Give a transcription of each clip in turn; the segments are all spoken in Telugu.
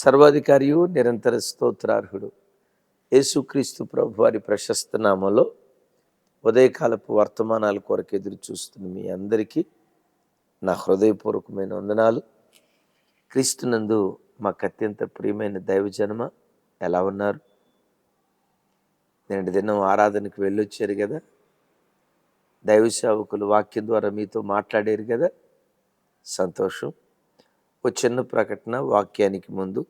సర్వాధికారియు నిరంతర స్తోత్రార్హుడు. యేసుక్రీస్తు ప్రభు వారి ప్రశస్త నామంలో ఉదయకాలపు వర్తమానాల కొరకు ఎదురు చూస్తున్న మీ అందరికీ నా హృదయపూర్వకమైన వందనాలు. క్రీస్తునందు మాకు అత్యంత ప్రియమైన దైవజనమ ఎలా ఉన్నారు? నేను దినం ఆరాధనకు వెళ్ళొచ్చారు కదా? దైవ సేవకులు వాక్యం ద్వారా మీతో మాట్లాడారు కదా? సంతోషం. ఒక చిన్న ప్రకటన వాక్యానికి ముందు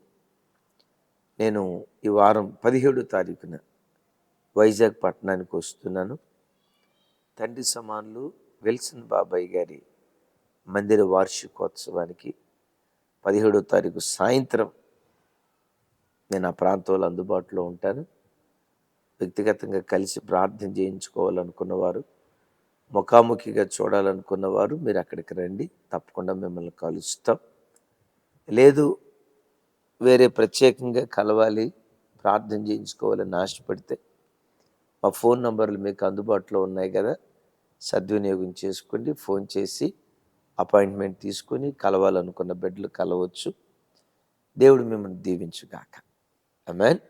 నేను ఈ వారం పదిహేడు తారీఖున వైజాగ్ పట్టణానికి వస్తున్నాను. తండ్రి సమానులు విల్సన్ బాబాయ్ గారి మందిర వార్షికోత్సవానికి పదిహేడో తారీఖు సాయంత్రం నేను ఆ ప్రాంతంలో అందుబాటులో ఉంటాను. వ్యక్తిగతంగా కలిసి ప్రార్థన చేయించుకోవాలనుకున్నవారు ముఖాముఖిగా చూడాలనుకున్నవారు మీరు అక్కడికి రండి. తప్పకుండా మిమ్మల్ని కలుస్తాం. లేదు వేరే ప్రత్యేకంగా కలవాలి ప్రార్థన చేయించుకోవాలని ఆశపడితే మా ఫోన్ నంబర్లు మీకు అందుబాటులో ఉన్నాయి కదా సద్వినియోగం చేసుకోండి ఫోన్ చేసి అపాయింట్మెంట్ తీసుకొని కలవాలనుకున్న బిడ్డలు కలవచ్చు. దేవుడు మిమ్మల్ని దీవించుగాక. అమెన్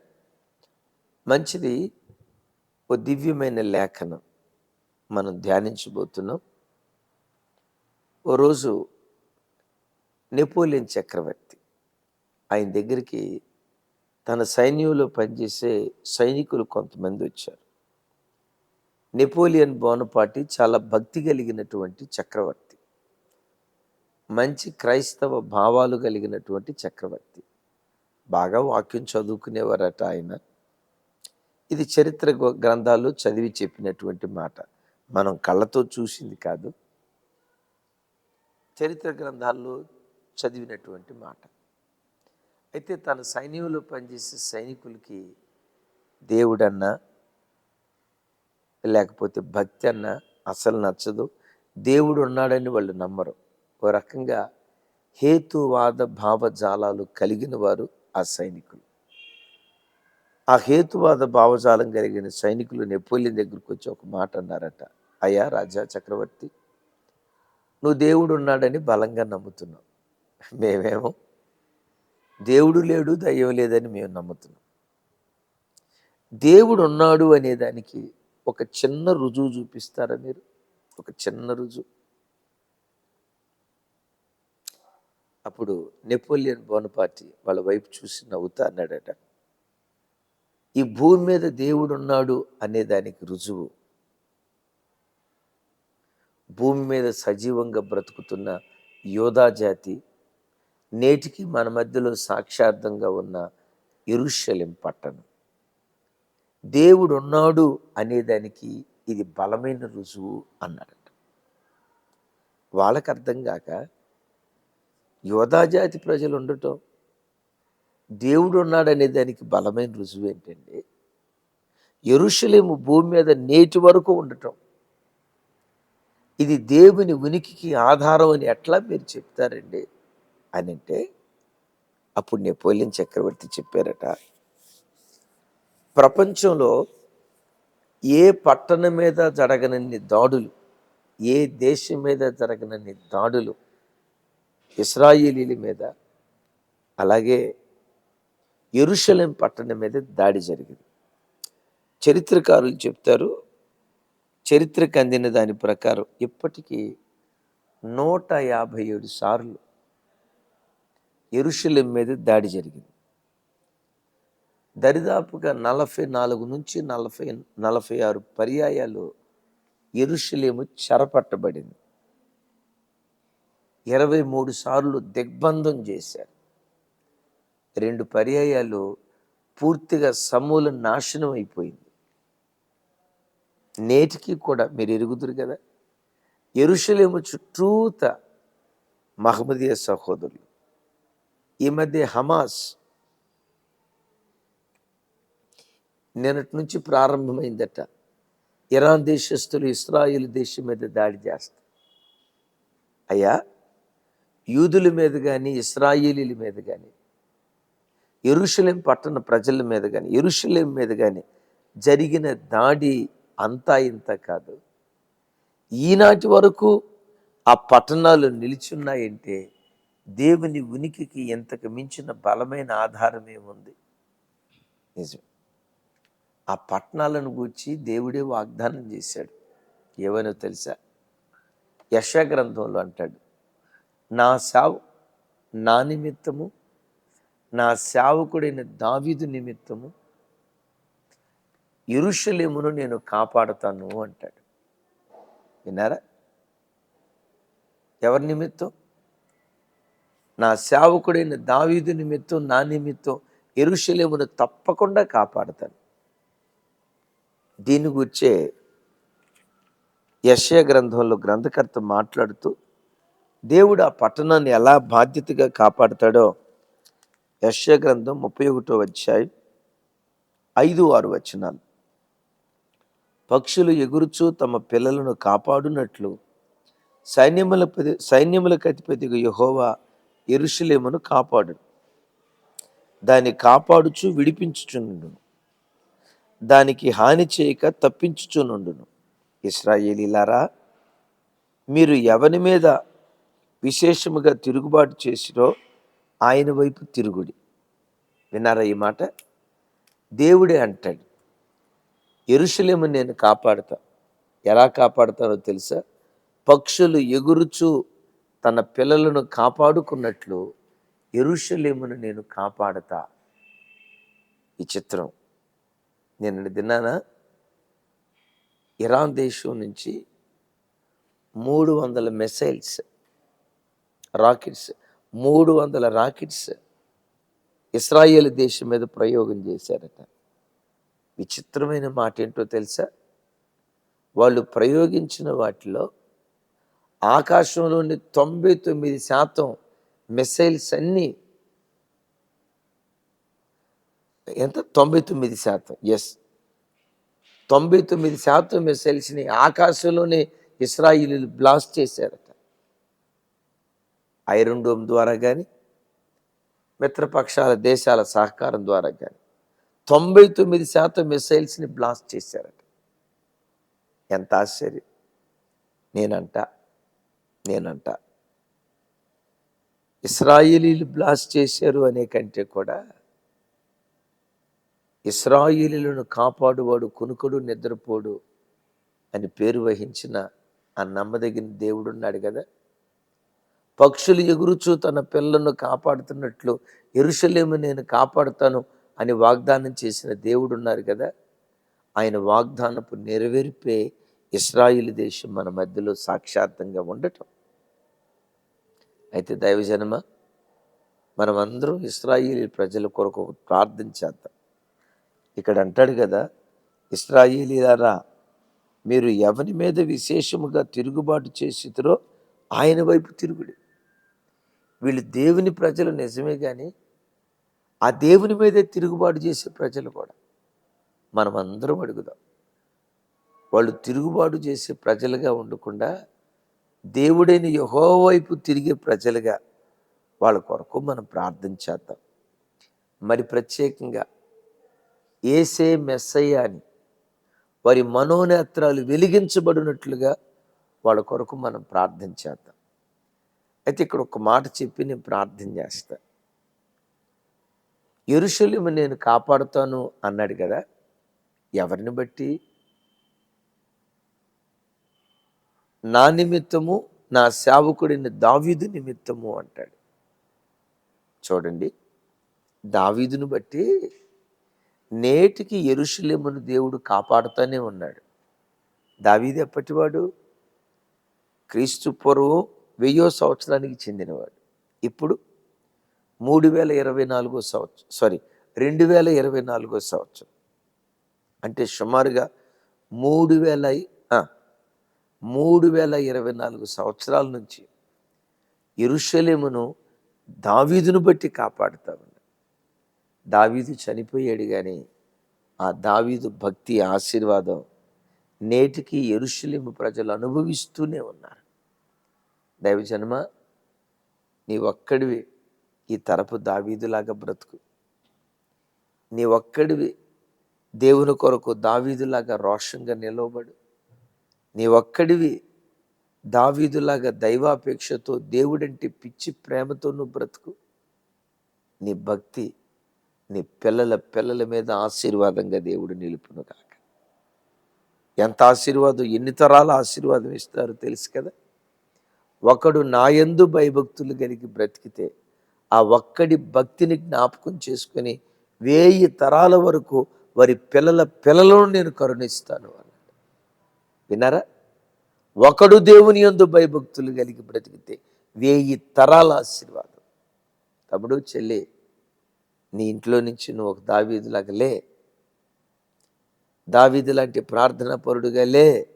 మంచిది ఓ దివ్యమైన లేఖనం మనం ధ్యానించబోతున్నాం. ఓ రోజు నెపోలియన్ చక్రవర్తి. ఆయన దగ్గరికి తన సైన్యంలో పనిచేసే సైనికులు కొంతమంది వచ్చారు. నెపోలియన్ బోనపాటి చాలా భక్తి కలిగినటువంటి చక్రవర్తి. మంచి క్రైస్తవ భావాలు కలిగినటువంటి చక్రవర్తి. బాగా వాక్యం చదువుకునేవారట ఆయన. ఇది చరిత్ర గ్రంథాల్లో చదివి చెప్పినటువంటి మాట. మనం కళ్ళతో చూసింది కాదు. చరిత్ర గ్రంథాల్లో చదివినటువంటి మాట. అయితే తన సైన్యంలో పనిచేసే సైనికులకి దేవుడన్నా లేకపోతే భక్తి అన్న అసలు నచ్చదు. దేవుడు ఉన్నాడని వాళ్ళు నమ్మరు. ఓ రకంగా హేతువాద భావజాలాలు కలిగిన వారు ఆ సైనికులు. ఆ హేతువాద భావజాలం కలిగిన సైనికులు నెపోలియన్ దగ్గరికి వచ్చి ఒక మాట అన్నారట. అయ్యా రాజా చక్రవర్తి నువ్వు దేవుడు ఉన్నాడని బలంగా నమ్ముతున్నావు. మేమేమో దేవుడు లేడు దయ్యం లేదని మేము నమ్ముతున్నాం. దేవుడు ఉన్నాడు అనేదానికి ఒక చిన్న రుజువు చూపిస్తారా మీరు? ఒక చిన్న రుజువు. అప్పుడు నెపోలియన్ బోనపాటి వాళ్ళ వైపు చూసి నవ్వుతా అన్నాడట. ఈ భూమి మీద దేవుడు ఉన్నాడు అనేదానికి రుజువు. భూమి మీద సజీవంగా బ్రతుకుతున్న యోధా జాతి నేటికి మన మధ్యలో సాక్షార్థంగా ఉన్న ఇరుషలిం పట్టణం. దేవుడు ఉన్నాడు అనేదానికి ఇది బలమైన రుజువు అన్నాడట. వాళ్ళకి అర్థం కాక యోధాజాతి ప్రజలు ఉండటం దేవుడు ఉన్నాడనే అనే దానికి బలమైన రుజువు ఏంటండి ఎరుషలేము భూమి మీద నేటి వరకు ఉండటం. ఇది దేవుని ఉనికికి ఆధారం అని ఎట్లా మీరు చెప్తారండి అని అంటే అప్పుడు నెపోలియన్ చక్రవర్తి చెప్పారట ప్రపంచంలో ఏ పట్టణం మీద జరగనన్ని దాడులు ఏ దేశం మీద జరగనన్ని దాడులు ఇస్రాయేలీల మీద అలాగే ఎరుషలేం పట్టణం మీద దాడి జరిగింది. చరిత్రకారులు చెప్తారు చరిత్రకు అందిన దాని ప్రకారం ఇప్పటికీ నూట యాభై ఏడు సార్లు ఎరుషలేం మీద దాడి జరిగింది. దరిదాపుగా నలభై నాలుగు నుంచి నలభై నలభై ఆరు పర్యాయాలు ఎరుషలేము చెరపట్టబడింది. ఇరవై మూడు సార్లు దిగ్బంధం చేశారు. రెండు పర్యాయాలు పూర్తిగా సమూల నాశనం అయిపోయింది. నేటికి కూడా మీరు ఎరుగుదురు కదా? ఎరుషలేము చుట్టూత మహమ్మదీయ సహోదరులు ఈ మధ్య హమాస్ నిన్నటి నుంచి ప్రారంభమైందట. ఇరాన్ దేశస్తులు ఇస్రాయిల్ దేశం మీద దాడి చేస్తారు. అయ్యా యూదుల మీద కానీ ఇస్రాయిలీల మీద కానీ ఎరుషలేం పట్టణ ప్రజల మీద కానీ ఎరుషలేం మీద కానీ జరిగిన దాడి అంతా ఇంత కాదు. ఈనాటి వరకు ఆ పట్టణాలు నిలిచున్నాయంటే దేవుని ఉనికికి ఇంతకు మించిన బలమైన ఆధారం ఏముంది నిజం ఆ పట్టణాలను గూర్చి దేవుడే వాగ్దానం చేశాడు. ఏమనో తెలుసా? యశ గ్రంథంలో అంటాడు నా సావు నా నిమిత్తము నా సేవకుడైన దావీదు నిమిత్తము ఇరుషలేమును నేను కాపాడుతాను అంటాడు. విన్నారా? ఎవరి నిమిత్తం? నా సేవకుడైన దావీదు నిమిత్తం నా నిమిత్తం ఎరుషలేమును తప్పకుండా కాపాడతాను దీని గురించే యశయ గ్రంథంలో గ్రంథకర్త మాట్లాడుతూ దేవుడు ఆ పట్టణాన్ని ఎలా బాధ్యతగా కాపాడతాడో యశయ గ్రంథం ముప్పై ఒకటో అధ్యాయం ఐదు ఆరు వచనాలు. పక్షులు ఎగురుచూ తమ పిల్లలను కాపాడునట్లు సైన్యముల సైన్యములకు అధిపతిగా యహోవా ఎరుషులేమును కాపాడు. దాన్ని కాపాడుచు విడిపించుచుండును దానికి హాని చేయక తప్పించుచునుండును. ఇస్రాయేలీలారా మీరు ఎవని మీద విశేషముగా తిరుగుబాటు చేసిరో ఆయన వైపు తిరుగుడి. విన్నారా ఈ మాట? దేవుడే అంటాడు ఎరుషలేము నేను కాపాడతా. ఎలా కాపాడతానో తెలుసా? పక్షులు ఎగురుచు తన పిల్లలను కాపాడుకున్నట్లు ఎరుషలేమును నేను కాపాడతా. ఈ చిత్రం. నేను తిన్నానా? ఇరాన్ దేశం నుంచి మూడు వందల మిసైల్స్ రాకెట్స్ మూడు వందల రాకెట్స్ ఇస్రాయేల్ దేశం మీద ప్రయోగం చేశారట. విచిత్రమైన మాట ఏంటో తెలుసా? వాళ్ళు ప్రయోగించిన వాటిలో ఆకాశంలోని తొంభై తొమ్మిది శాతం మిసైల్స్ అన్నీ ఎంత? తొంభై తొమ్మిది శాతం. ఎస్ తొంభై తొమ్మిది శాతం మిసైల్స్ని ఆకాశంలోనే ఇస్రాయిలు బ్లాస్ట్ చేశారట. ఐరన్ డోమ్ ద్వారా కానీ మిత్రపక్షాల దేశాల సహకారం ద్వారా కానీ తొంభై తొమ్మిది శాతం మిసైల్స్ని బ్లాస్ట్ చేశారట. ఎంత ఆశ్చర్యం. నేనంట నేనంట. ఇస్రాయిలీలు బ్లాస్ట్ చేశారు అనే కంటే కూడా ఇస్రాయిలీలను కాపాడువాడు కునుకుడు నిద్రపోడు అని పేరు వహించిన ఆ నమ్మదగిన దేవుడు ఉన్నాడు కదా. పక్షులు ఎగురుచూ తన పిల్లలను కాపాడుతున్నట్లు ఎరుషలేము నేను కాపాడుతాను అని వాగ్దానం చేసిన దేవుడు ఉన్నారు కదా. ఆయన వాగ్దానపు నెరవేర్పే ఇస్రాయిల్ దేశం మన మధ్యలో సాక్షాత్తంగా ఉండటం. అయితే దైవజనమ మనమందరం ఇస్రాయిలీ ప్రజల కొరకు ప్రార్థన చేద్దాం. ఇక్కడ అంటాడు కదా ఇస్రాయిలీలారా మీరు ఎవరి మీద విశేషముగా తిరుగుబాటు చేసిరో ఆయన వైపు తిరుగుడు. వీళ్ళు దేవుని ప్రజలు నిజమే కానీ ఆ దేవుని మీదే తిరుగుబాటు చేసే ప్రజలు కూడా మనం అందరం అడుగుదాం. వాళ్ళు తిరుగుబాటు చేసే ప్రజలుగా ఉండకుండా దేవుడైన యహో వైపు తిరిగే ప్రజలుగా వాళ్ళ కొరకు మనం ప్రార్థన చేద్దాం. మరి ప్రత్యేకంగా ఏసే మెస్సయ్య అని వారి మనోనేత్రాలు వెలిగించబడినట్లుగా వాళ్ళ కొరకు మనం ప్రార్థన చేద్దాం. అయితే ఇక్కడ ఒక మాట చెప్పి నేను ప్రార్థన చేస్తా. ఎరుషలేము నేను కాపాడుతాను అన్నాడు కదా. ఎవరిని బట్టి? నా నిమిత్తము నా సేవకుడిని దావీదు నిమిత్తము అంటాడు. చూడండి దావీదును బట్టి నేటికి ఎరుషలేమును దేవుడు కాపాడుతూనే ఉన్నాడు. దావీది ఎప్పటివాడు? క్రీస్తు పూర్వం వెయ్యో సంవత్సరానికి చెందినవాడు. ఇప్పుడు మూడు వేల ఇరవై నాలుగో సంవత్సరం సారీ రెండు వేల ఇరవై నాలుగో సంవత్సరం. అంటే సుమారుగా మూడు వేల మూడు వేల ఇరవై నాలుగు సంవత్సరాల నుంచి ఇరుషలేమును దావీదును బట్టి కాపాడుతా దావీదు చనిపోయాడు కానీ ఆ దావీదు భక్తి ఆశీర్వాదం నేటికి ఎరుషలేము ప్రజలు అనుభవిస్తూనే ఉన్నారు. దైవజన్మ నీ ఒక్కడివి ఈ తరపు దావీదులాగా బ్రతుకు. నీ ఒక్కడివి దేవుని కొరకు దావీదులాగా రోషంగా నిలవబడు. నీ ఒక్కడివి దావీదులాగా దైవాపేక్షతో దేవుడంటే పిచ్చి ప్రేమతో నువ్వు బ్రతుకు. నీ భక్తి నీ పిల్లల పిల్లల మీద ఆశీర్వాదంగా దేవుడు నిలుపును కాక ఎంత ఆశీర్వాదం ఎన్ని తరాల ఆశీర్వాదం ఇస్తారో తెలుసు కదా? ఒకడు నాయందు భయభక్తులు కలిగి బ్రతికితే ఆ ఒక్కడి భక్తిని జ్ఞాపకం చేసుకొని వేయి తరాల వరకు వారి పిల్లల పిల్లలను నేను కరుణిస్తాను అని. విన్నారా? ఒకడు దేవుని యందు భయభక్తులు కలిగి బ్రతికితే వేయి తరాల ఆశీర్వాదం. తమ్ముడు చెల్లి నీ ఇంట్లో నుంచి నువ్వు ఒక దావీదులాగలే దావీదు లాంటి ప్రార్థనా పరుడుగా లే.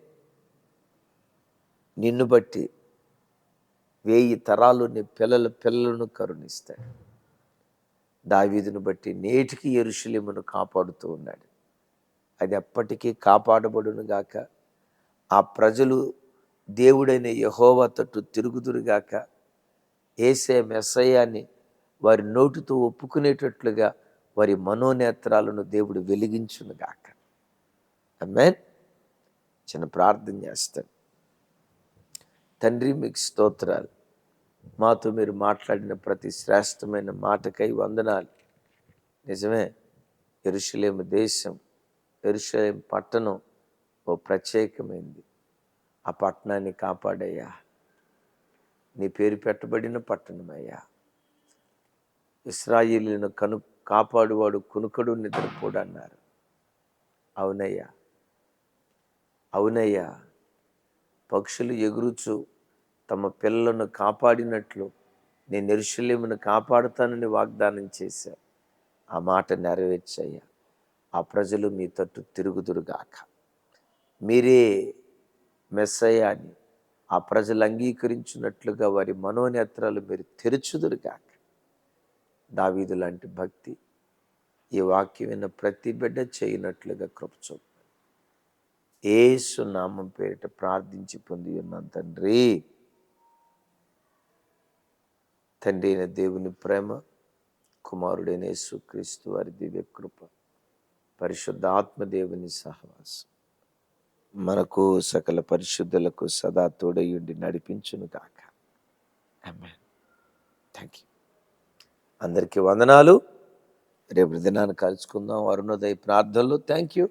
నిన్ను బట్టి వేయి తరాలు నీ పిల్లల పిల్లలను కరుణిస్తాడు. దావీదును బట్టి నేటికి ఎరుషులేమును కాపాడుతూ ఉన్నాడు. అది ఎప్పటికీ కాపాడబడును గాక ఆ ప్రజలు దేవుడైన యహోవా తట్టు తిరుగుదురుగాక ఏసే మెస్సయాన్ని వారి నోటితో ఒప్పుకునేటట్లుగా వారి మనోనేత్రాలను దేవుడు వెలిగించునుగాక. అమ్మేన్ చిన్న ప్రార్థన చేస్తాను. తండ్రి మీకు స్తోత్రాలు. మాతో మీరు మాట్లాడిన ప్రతి శ్రేష్టమైన మాటకై వందనాలు. నిజమే ఎరుషలేము దేశం ఎరుషలేం పట్టణం ఓ ప్రత్యేకమైంది. ఆ పట్టణాన్ని కాపాడయ్యా. నీ పేరు పెట్టబడిన పట్టణమయ్యా. ఇస్రాయిలీను కను కాపాడువాడు కునుకడు నిద్రపోడు అన్నారు అవునయ్యా. అవునయ్యా. పక్షులు ఎగురుచు తమ పిల్లలను కాపాడినట్లు నేను ఎరుషలేమును కాపాడుతానని వాగ్దానం చేశా ఆ మాట నెరవేర్చయ్యా. ఆ ప్రజలు మీ తట్టు తిరుగుదురుగాక. మీరే మెస్సయాన్ని ఆ ప్రజలు అంగీకరించినట్లుగా వారి మనోనేత్రాలు మీరు తెరుచుదురుగాక దావీదు లాంటి భక్తి ఈ వాక్యం విన్న ప్రతి బిడ్డ చేయనట్లుగా కృపచూ ఏసు నామం పేరిట ప్రార్థించి పొంది ఉన్నాను తండ్రి. తండ్రి అయిన దేవుని ప్రేమ కుమారుడైన యేసుక్రీస్తు వారి దివ్య కృప పరిశుద్ధాత్మ దేవుని సహవాసం. మనకు సకల పరిశుద్ధులకు సదా తోడయుండి నడిపించును గాక. థ్యాంక్ యూ అందరికీ వందనాలు. రేపు దినాన్ని కలుసుకుందాం అరుణోదయ ప్రార్థనలు. Thank you